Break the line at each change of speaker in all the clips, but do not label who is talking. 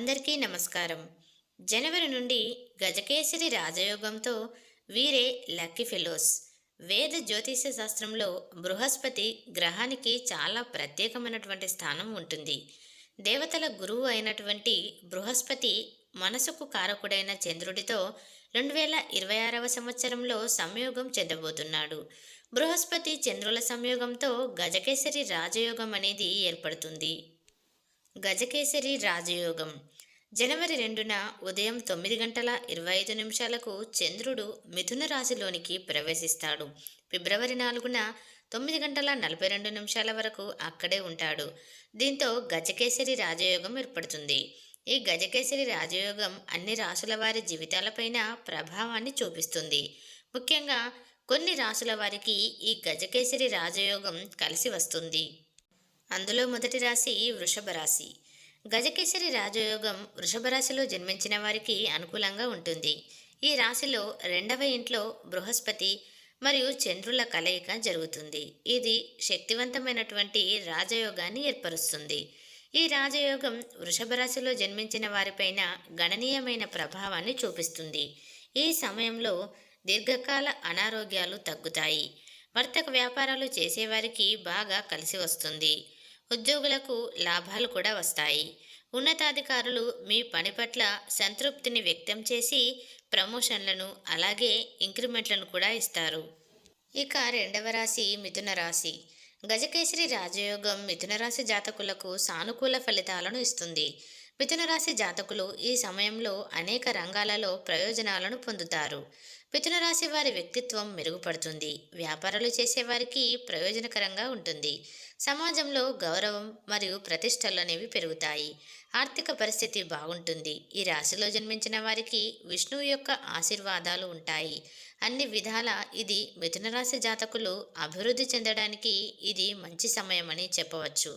అందరికీ నమస్కారం. జనవరి నుండి గజకేసరి రాజయోగంతో వీరే లక్కీ ఫెలోస్. వేద జ్యోతిష శాస్త్రంలో బృహస్పతి గ్రహానికి చాలా ప్రత్యేకమైనటువంటి స్థానం ఉంటుంది. దేవతల గురువు అయినటువంటి బృహస్పతి మనసుకు కారకుడైన చంద్రుడితో రెండు వేల ఇరవై ఆరవ సంవత్సరంలో సంయోగం చెందబోతున్నాడు. బృహస్పతి చంద్రుల సంయోగంతో గజకేసరి రాజయోగం అనేది ఏర్పడుతుంది. గజకేసరి రాజయోగం. జనవరి రెండున ఉదయం తొమ్మిది గంటల ఇరవై ఐదు నిమిషాలకు చంద్రుడు మిథున రాశిలోనికి ప్రవేశిస్తాడు. ఫిబ్రవరి నాలుగున తొమ్మిది గంటల నలభై రెండు నిమిషాల వరకు అక్కడే ఉంటాడు. దీంతో గజకేసరి రాజయోగం ఏర్పడుతుంది. ఈ గజకేసరి రాజయోగం అన్ని రాసుల వారి జీవితాలపైన ప్రభావాన్ని చూపిస్తుంది. ముఖ్యంగా కొన్ని రాసుల వారికి ఈ గజకేసరి రాజయోగం కలిసి వస్తుంది. అందులో మొదటి రాశి వృషభ రాశి. గజకేసరి రాజయోగం వృషభ రాశిలో జన్మించిన వారికి అనుకూలంగా ఉంటుంది. ఈ రాశిలో రెండవ ఇంట్లో బృహస్పతి మరియు చంద్రుల కలయిక జరుగుతుంది. ఇది శక్తివంతమైనటువంటి రాజయోగాన్ని ఏర్పరుస్తుంది. ఈ రాజయోగం వృషభ రాశిలో జన్మించిన వారిపైన గణనీయమైన ప్రభావాన్ని చూపిస్తుంది. ఈ సమయంలో దీర్ఘకాల అనారోగ్యాలు తగ్గుతాయి. వర్తక వ్యాపారాలు చేసేవారికి బాగా కలిసి వస్తుంది. ఉద్యోగులకు లాభాలు కూడా వస్తాయి. ఉన్నతాధికారులు మీ పని పట్ల సంతృప్తిని వ్యక్తం చేసి ప్రమోషన్లను అలాగే ఇంక్రిమెంట్లను కూడా ఇస్తారు. ఇక రెండవ రాశి మిథున రాశి. గజకేసరి రాజయోగం మిథున రాశి జాతకులకు సానుకూల ఫలితాలను ఇస్తుంది. మిథునరాశి జాతకులు ఈ సమయంలో అనేక రంగాలలో ప్రయోజనాలను పొందుతారు. మిథునరాశి వారి వ్యక్తిత్వం మెరుగుపడుతుంది. వ్యాపారాలు చేసేవారికి ప్రయోజనకరంగా ఉంటుంది. సమాజంలో గౌరవం మరియు ప్రతిష్టలు అనేవి పెరుగుతాయి. ఆర్థిక పరిస్థితి బాగుంటుంది. ఈ రాశిలో జన్మించిన వారికి విష్ణువు యొక్క ఆశీర్వాదాలు ఉంటాయి. అన్ని విధాల ఇది మిథునరాశి జాతకులు అభివృద్ధి చెందడానికి ఇది మంచి సమయమని చెప్పవచ్చు.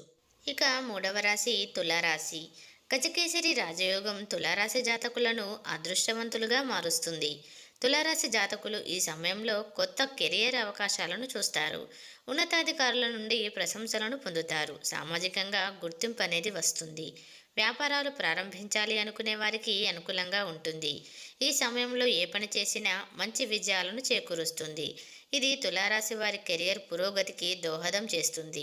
ఇక మూడవ రాశి తులారాశి. గజకేసరి రాజయోగం తులారాశి జాతకులను అదృష్టవంతులుగా మారుస్తుంది. తులారాశి జాతకులు ఈ సమయంలో కొత్త కెరియర్ అవకాశాలను చూస్తారు. ఉన్నతాధికారుల నుండి ప్రశంసలను పొందుతారు. సామాజికంగా గుర్తింపు అనేది వస్తుంది. వ్యాపారాలు ప్రారంభించాలి అనుకునే వారికి అనుకూలంగా ఉంటుంది. ఈ సమయంలో ఏ పని చేసినా మంచి విజయాలను చేకూరుస్తుంది. ఇది తులారాశి వారి కెరియర్ పురోగతికి దోహదం చేస్తుంది.